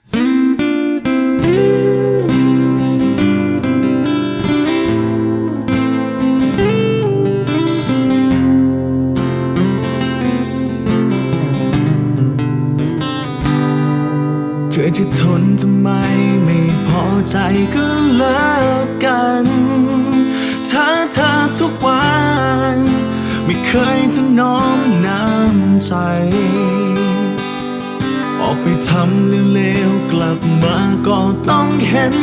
เธอจะทนทำไมไม่พอใจก็เลิกกันถ้าเธอทุกวัน ไม่เคยถนอมน้ำใจ ไปทำเร็วๆกลับมาก็ต้องเห็น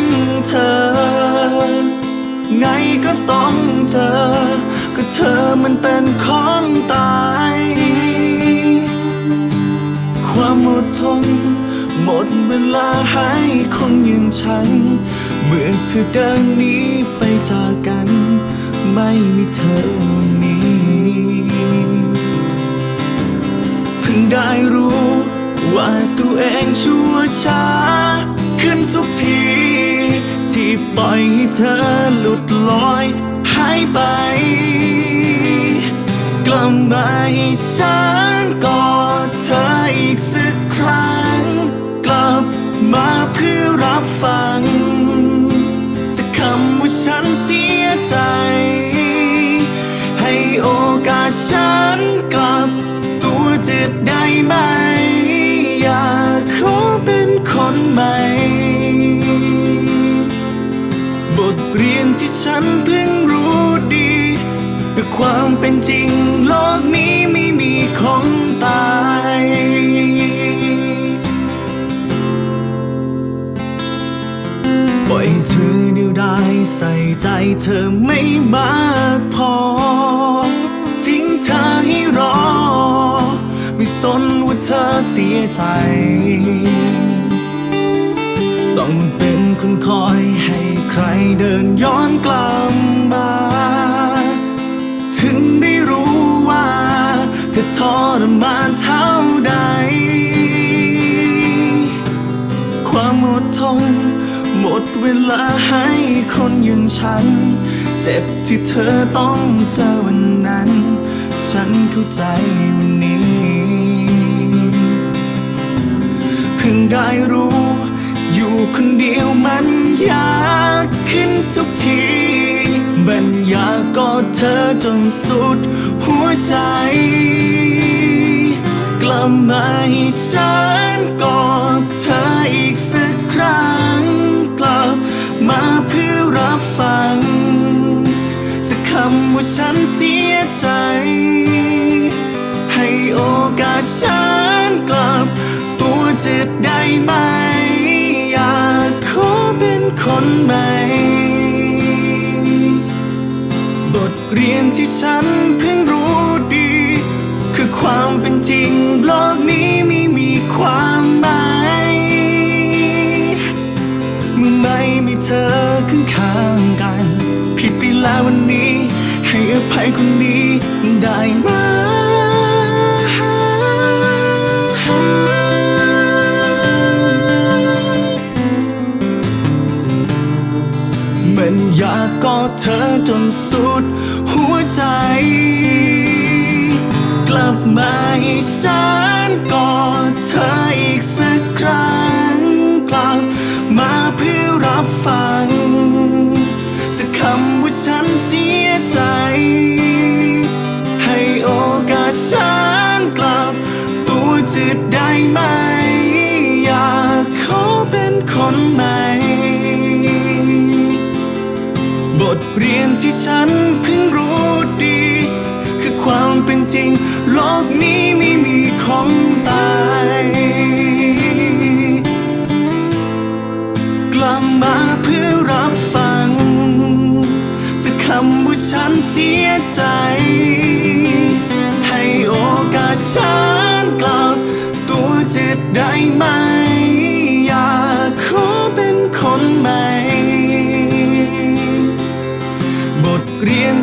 เธอ ไงก็ต้องเจอก็เธอมันเป็นของตาย ความอดทนหมดเวลาให้คนอย่างฉัน เมื่อเธอเดินหนี้ไปจากกัน ไม่มีเธอวันนี้ เพิ่งได้รู้ ว่าตัวเองชั่วช้า ขึ้นทุกที ที่ปล่อยให้เธอหลุดลอยหายไป กลับมาให้ฉันกอดเธออีกสักครั้ง กลับมาเพื่อรับฟัง สักคำว่าฉันเสียใจ ให้โอกาสฉันกลับตัวเจะได้ไหม เป็นจริง โลกนี้ไม่มีของตาย ปล่อยเธอเดียวดายใส่ใจเธอไม่มากพอ ทิ้งเธอให้รอ ไม่สนว่าเธอเสียใจ ต้องเป็นคนคอยให้ใครเดินย้อนกลับ มานเท่าใด ความอดทน หมดเวลาให้คนอย่างฉัน เจ็บที่เธอต้องเจอวันนั้น ฉันเข้าใจวันนี้ เพิ่งได้รู้ อยู่คนเดียวมันยากขึ้นทุกทีมันยากกอดเธอจนสุดหัวใจ ลับมาให้ฉันกอดเธออีกสักครั้ง กลับมาเพื่อรับฟัง สักคำว่าฉันเสียใจ ให้โอกาสฉันกลับ ตัวจะได้ไหม อยากขอเป็นคนใหม่ บทเรียนที่ฉัน ล้ววันนี้ ให้อภัยคนนี้ได้ไหมมันอยากกอดเธอจนสุดหัวใจ กลับมาให้ฉันกอดเธออีก ฉันกลับ ตัวจะได้ไหม อยากขอเป็นคนใหม่ บทเรียนที่ฉันเพิ่งรู้ดี คือความเป็นจริง โลกนี้ไม่มีของตาย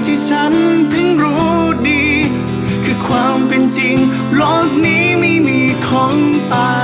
ที่ฉันเพิ่งรู้ดี คือความเป็นจริง โลกนี้ไม่มีของตาย